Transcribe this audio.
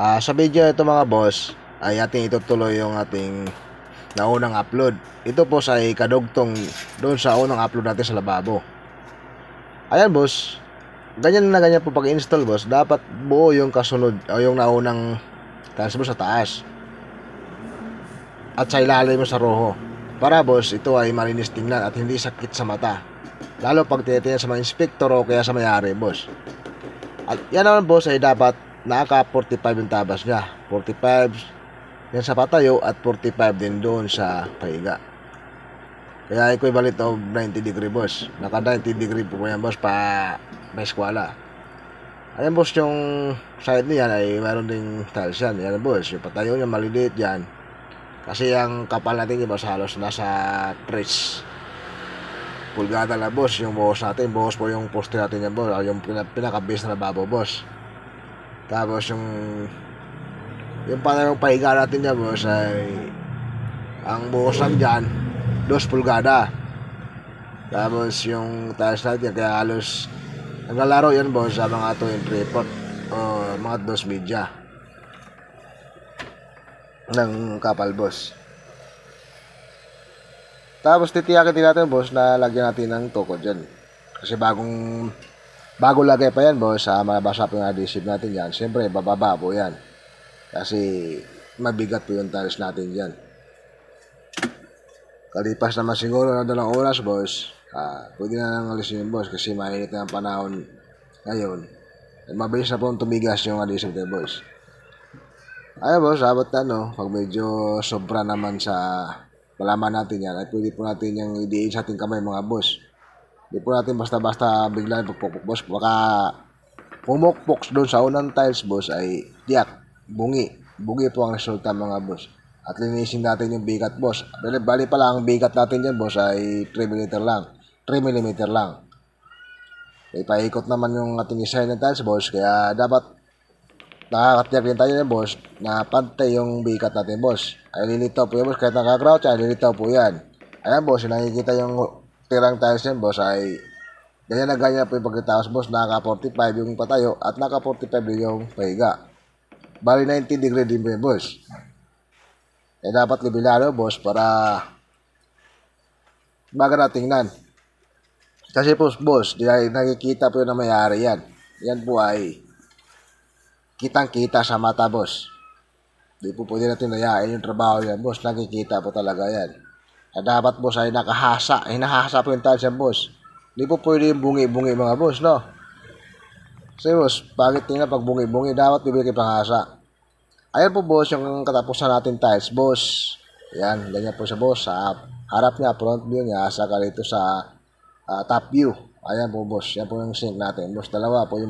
Ah, sa video ito mga boss, ay ating itutuloy yung ating naunang upload. Ito po sa kadugtong doon sa unang upload natin sa lababo. Ayan boss, ganyan na ganyan po pag-install boss, dapat buo yung kasunod o yung naunang tiles mo sa taas. At sa ilalim mo sa roho. Para boss, ito ay malinis tingnan at hindi sakit sa mata. Lalo pag tinitingnan sa mga inspektor o kaya sa mayari boss. At yan naman boss ay dapat naka 45 yung tabas niya. 45 yan sa patayo at 45 din doon sa pahiga. Kaya equivalent of 90 degree boss. Naka 90 degree po yan boss pa may eskwala. Ayan boss yung side niyan ay meron ding tiles yan. Yan boss. Yung patayo niya maliliit yan. Kasi ang kapal natin yung boss halos nasa 3 pulgada na boss yung buhos natin. Buhos po yung poste natin yan boss. Yung pina, pinaka-base na lababo boss. Tapos yung yung panayong pahiga natin yan boss ay ang buhos lang dyan 2 pulgada. Tapos yung tiles natin kaya halos naglalaro yan boss sa mga 2 and 3 pot o mga 2 media ng kapal boss. Tapos titiyakin din natin boss na lagyan natin ng toko dyan. Kasi bagong bago lagay pa yan boss sa mabasa po yung adhesive natin yan. Siyempre bababa po yan. Kasi mabigat po yung tiles natin dyan. Kalipas naman siguro na dalawang oras boss. Ah, pwede na nang alisin yung boss kasi mainit na ang panahon ngayon. Eh, mabilis na po tumigas yung adhesive tayo boss. Ay boss, abot na no, pag medyo sobra naman sa malaman natin yan, ay pwede po natin yung idiin sa ating kamay mga boss. Hindi po natin basta-basta bigla pagpupok boss. Baka pumukpok doon sa unang tiles boss ay tiyak, bungi. Bungi po ang resulta mga boss. At linisin natin yung bigat boss. Bali, bali pala ang bigat natin dyan boss ay 3 mm lang. 3 mm lang. May paikot naman yung ating isa ng tiles boss. Kaya dapat nakakatiyak din tayo ng boss na pantay yung bigat natin boss. Ay lilitaw po yan boss. Kahit nakakrouch ay lilitaw po yan. Ayan boss, nakikita yung tirang tiles yan boss ay ganyan na ganyan po yung pagkataos boss. Naka 45 yung patayo at naka 45 din yung pahiga. Bali 90 degree din po yan boss. Eh dapat libilado boss para baga na tingnan. Kasi po boss, di ay nakikita po yung na mayari yan. Yan po ay kitang-kita sa mata, boss. Di po pwede natin nayain yung trabaho yan, boss. Nakikita po talaga yan. At dapat, boss, ay nakahasa. Ay nahasa po yung tiles yan, boss. Di po pwede yung bungi-bungi mga boss, no? Kasi, boss, bakit tingnan pag bungi-bungi, dapat bibigay panghasa. Ayan po, boss, yung katapusan natin tiles, boss. Yan, ganyan po sa boss. Sa harap niya, front view niya, saka rito sa ah, top view. Ayan po, boss. Yan po yung sink natin. Boss, dalawa po yung